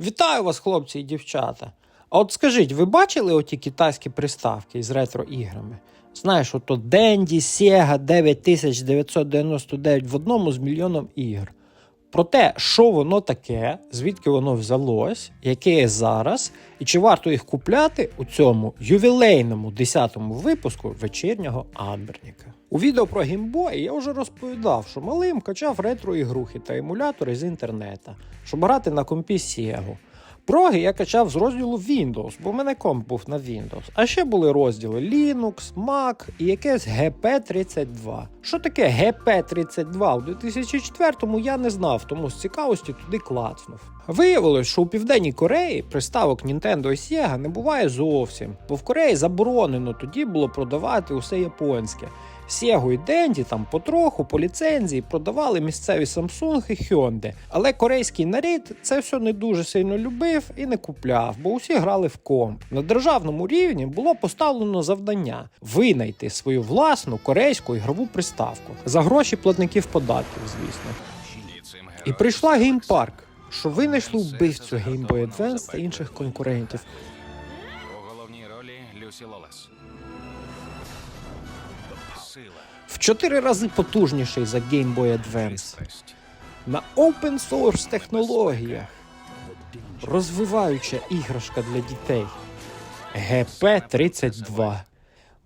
Вітаю вас, хлопці і дівчата. А от скажіть, ви бачили оті китайські приставки з ретро-іграми? Знаєш, ото Денді, Sega 9999 в одному з мільйоном ігр. Про те, що воно таке, звідки воно взялось, яке є зараз, і чи варто їх купляти у цьому ювілейному 10-му випуску вечірнього Амберніка. У відео про гімбой я вже розповідав, що малим качав ретро-ігрухи та емулятори з інтернета, щоб грати на компі Sega. Проги я качав з розділу Windows, бо в мене комп був на Windows. А ще були розділи Linux, Mac і якесь GP32. Що таке GP32 у 2004-му я не знав, тому з цікавості туди клацнув. Виявилось, що у Південній Кореї приставок Nintendo і Sega не буває зовсім, бо в Кореї заборонено тоді було продавати усе японське. Sega і Денді там потроху по ліцензії продавали місцеві Samsung і Hyundai. Але корейський нарід це все не дуже сильно любив і не купляв, бо усі грали в комп. На державному рівні було поставлено завдання винайти свою власну корейську ігрову приставку за гроші платників податків, звісно. І прийшла геймпарк, що винайшли вбивцю Game Boy Advance та інших конкурентів. У головній ролі Люсі Лолес. В чотири рази потужніший за Game Boy Advance. на open source технологіях. Розвиваюча іграшка для дітей. ГП-32.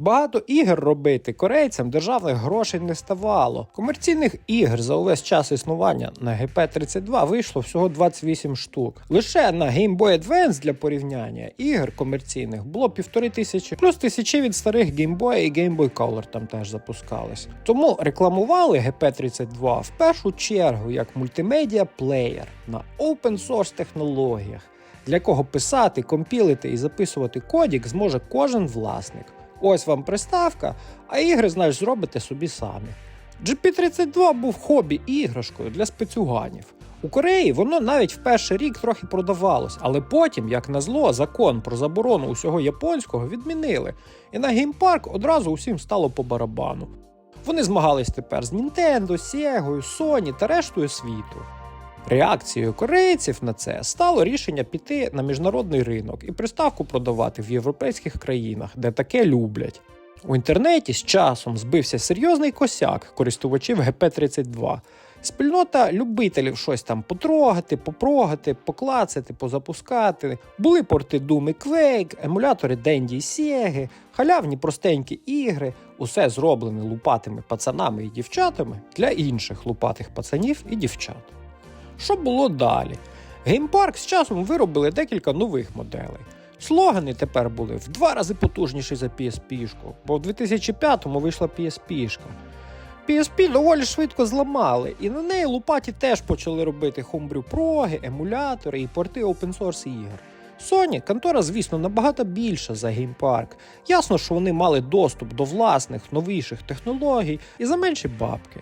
Багато ігор робити корейцям державних грошей не ставало. Комерційних ігор за увесь час існування на ГП-32 вийшло всього 28 штук. Лише на Game Boy Advance для порівняння ігор комерційних було півтори тисячі, плюс тисячі від старих Game Boy і Game Boy Color там теж запускались. Тому рекламували ГП-32 в першу чергу як мультимедіа плеєр на open source технологіях, для кого писати, компілити і записувати кодік зможе кожен власник. Ось вам приставка, а ігри, знаєш, зробите собі самі. GP32 був хобі-іграшкою для спецюганів. У Кореї воно навіть в перший рік трохи продавалось, але потім, як назло, закон про заборону усього японського відмінили, і на геймпарк одразу усім стало по барабану. Вони змагались тепер з Nintendo, Sega, Sony та рештою світу. Реакцією корейців на це стало рішення піти на міжнародний ринок і приставку продавати в європейських країнах, де таке люблять. У інтернеті з часом збився серйозний косяк користувачів ГП-32. Спільнота любителів щось там потрогати, попрогати, поклацати, позапускати. Були порти Doom і Quake, емулятори Денді і Sega, халявні простенькі ігри, усе зроблене лупатими пацанами і дівчатами для інших лупатих пацанів і дівчат. Що було далі? Геймпарк з часом виробили декілька нових моделей. Слогани тепер були в два рази потужніші за PSP-шку, бо в 2005-му вийшла PSP-шка. PSP доволі швидко зламали, і на неї лупаті теж почали робити хомбрю проги, емулятори і порти source ігор. Sony контора, звісно, набагато більша за геймпарк. Ясно, що вони мали доступ до власних новіших технологій і за менші бабки.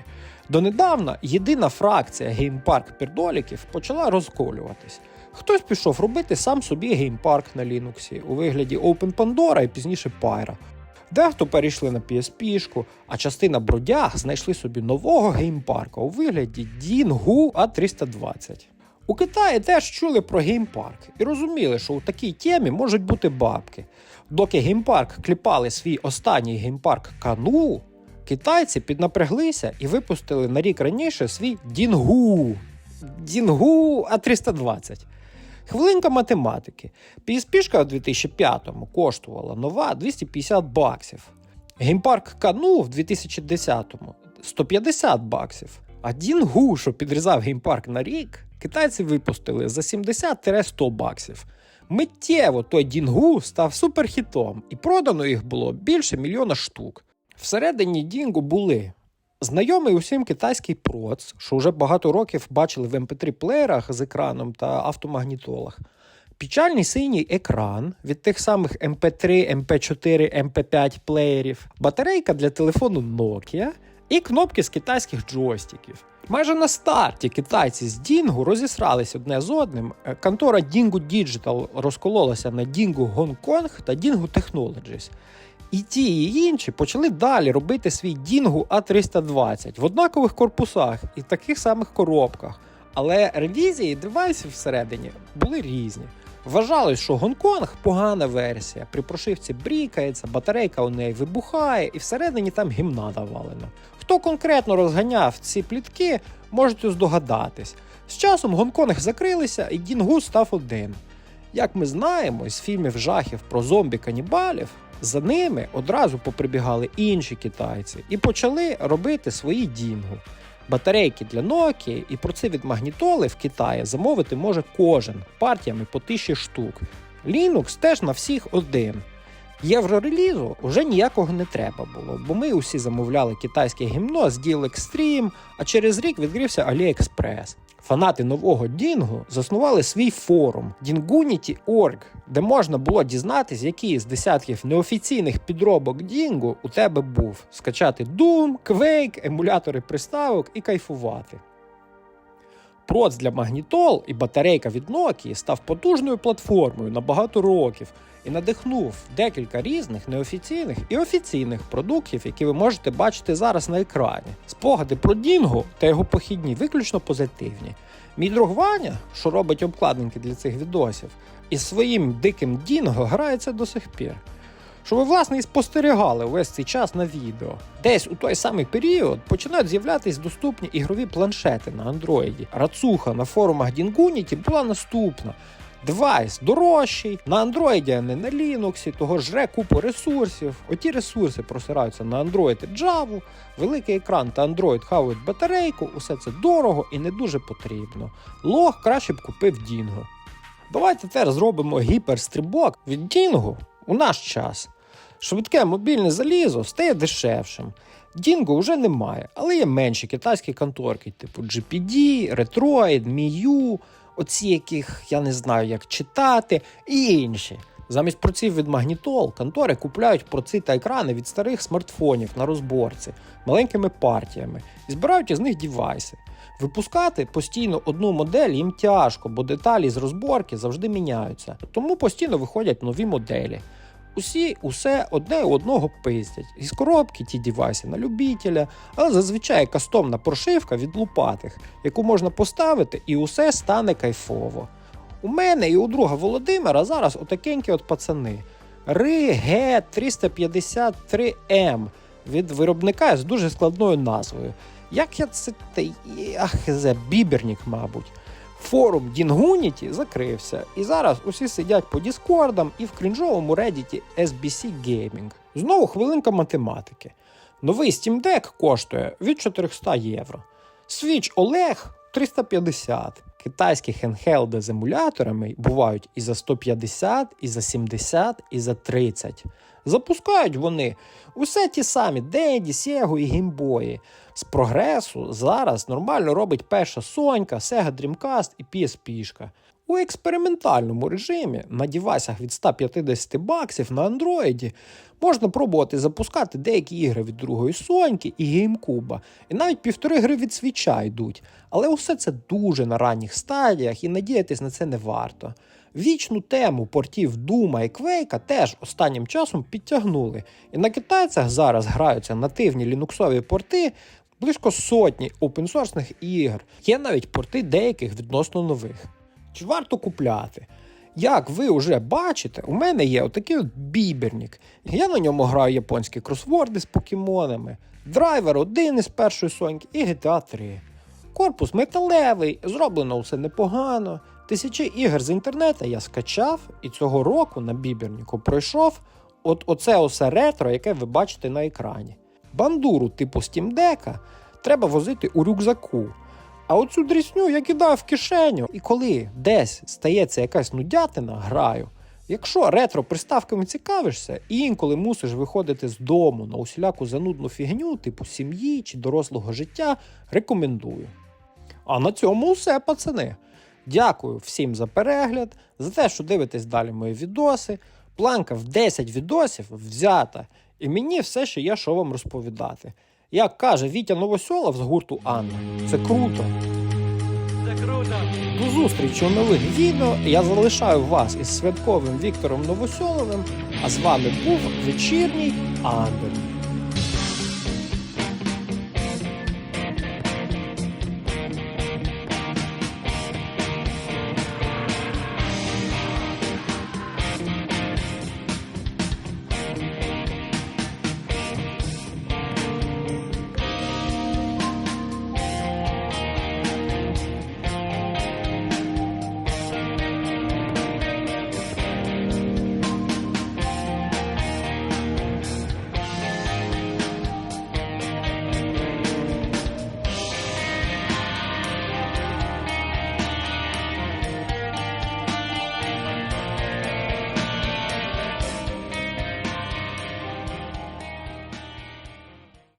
Донедавна єдина фракція геймпарк пірдоліків почала розколюватись. Хтось пішов робити сам собі геймпарк на Linux у вигляді Open Pandora і пізніше Pyra. Дехто перейшли на PSP-шку, а частина бродяг знайшли собі нового геймпарка у вигляді Dingu A320. У Китаї теж чули про геймпарк і розуміли, що у такій темі можуть бути бабки. Доки геймпарк кліпали свій останній геймпарк Кану, китайці піднапряглися і випустили на рік раніше свій Дінгу. Дінгу А320. Хвилинка математики. PSP-шка у 2005-му коштувала нова 250 баксів. Геймпарк Кану в 2010-му 150 баксів. А Дінгу, що підрізав геймпарк на рік, китайці випустили за 70-100 баксів. Миттєво той Дінгу став суперхітом, і продано їх було більше мільйона штук. Всередині Дінгу були знайомий усім китайський проц, що вже багато років бачили в mp3 плеєрах з екраном та автомагнітолах. Печальний синій екран від тих самих MP3, MP4, MP5 плеєрів, батарейка для телефону Nokia і кнопки з китайських джойстиків. Майже на старті китайці з Дінгу розісрались одне з одним. Е, Контора Dingo Digital розкололася на Dingo Hong Kong та Dingo Technologies. І ті, і інші почали далі робити свій Dingo A320 в однакових корпусах і таких самих коробках. Але ревізії девайсів всередині були різні. Вважалось, що Гонконг погана версія. При прошивці брікається, батарейка у неї вибухає, і всередині там гімна навалено. Хто конкретно розганяв ці плітки, можете здогадатись. З часом Гонконг закрилися, і Дінгу став один. Як ми знаємо з фільмів жахів про зомбі-канібалів, за ними одразу поприбігали інші китайці і почали робити свої дінгу. Батарейки для Nokia і про це від магнітоли в Китаї замовити може кожен партіями по тисячі штук. Linux теж на всіх один. Єврорелізу вже ніякого не треба було, бо ми усі замовляли китайське гімно з Extreme, а через рік відкрився AliExpress. Фанати нового Дінгу заснували свій форум Dingunity.org, де можна було дізнатись, який з десятків неофіційних підробок Дінгу у тебе був, скачати Doom, Quake, емулятори приставок і кайфувати. Проц для магнітол і батарейка від Nokia став потужною платформою на багато років і надихнув декілька різних неофіційних і офіційних продуктів, які ви можете бачити зараз на екрані. Спогади про Дінго та його похідні виключно позитивні. Мій друг Ваня, що робить обкладинки для цих відосів, із своїм диким Дінго грається до сих пір. Що ви, власне, і спостерігали весь цей час на відео. Десь у той самий період починають з'являтись доступні ігрові планшети на андроїді. Рацуха на форумах Дінгуніті була наступна. Девайс дорожчий, на андроїді, а не на Linux, того жре купу ресурсів. Оті ресурси просираються на Android і Java, великий екран та Android хавають батарейку, усе це дорого і не дуже потрібно. Лог краще б купив Дінго. Давайте тепер зробимо гіперстрибок від Дінгу у наш час. Швидке мобільне залізо стає дешевшим. Дінго вже немає, але є менші китайські конторки, типу GPD, Retroid, Miu, оці яких я не знаю, як читати, і інші. Замість проців від магнітол контори купляють проци та екрани від старих смартфонів на розборці маленькими партіями і збирають із них дівайси. Випускати постійно одну модель їм тяжко, бо деталі з розборки завжди міняються, тому постійно виходять нові моделі. Усі усе одне одного пиздять. Із коробки ті дівайси на любителя, але зазвичай кастомна прошивка від лупатих, яку можна поставити, і усе стане кайфово. У мене і у друга Володимира зараз отакенькі от пацани. Ри Г 353М від виробника з дуже складною назвою. Як я це ах, зе, бібернік, мабуть. Форум Дінгуніті закрився, і зараз усі сидять по Діскордам і в крінжовому редіті SBC Gaming. Знову хвилинка математики. Новий Steam Deck коштує від 400 євро. Switch Олег 350. Китайські хендхелди з емуляторами бувають і за 150, і за 70, і за 30. Запускають вони усе ті самі Денді, Сего і гімбої. З прогресу зараз нормально робить перша Сонька, Sega Dreamcast і PSP. У експериментальному режимі на дівайсах від 150 баксів на андроїді можна пробувати запускати деякі ігри від другої Соньки і GameCube, і навіть півтори гри від свіча йдуть. Але усе це дуже на ранніх стадіях і надіятись на це не варто. Вічну тему портів Дума і Квейка теж останнім часом підтягнули, і на китайцях зараз граються нативні лінуксові порти близько сотні опенсорсних ігор. Є навіть порти деяких відносно нових. Чи варто купляти? Як ви вже бачите, у мене є отакий от бібернік. Я на ньому граю японські кросворди з покемонами, драйвер один із першої соньки і GTA 3. Корпус металевий, зроблено все непогано. Тисячі ігор з інтернету я скачав і цього року на біберніку пройшов от оце осе ретро, яке ви бачите на екрані. Бандуру типу Steam Deck треба возити у рюкзаку. А оцю дрісню я кидаю в кишеню. І коли десь стається якась нудятина, граю. Якщо ретро приставками цікавишся і інколи мусиш виходити з дому на усіляку занудну фігню, типу сім'ї чи дорослого життя, рекомендую. А на цьому все, пацани. Дякую всім за перегляд, за те, що дивитесь далі мої відоси. Планка в 10 відосів взята, і мені все ще є що вам розповідати. Як каже Вітя Новосьолов з гурту Анна, це круто. Це круто! До зустрічі у нових відео. Я залишаю вас із святковим Віктором Новосьоловим. А з вами був вечірній Андер.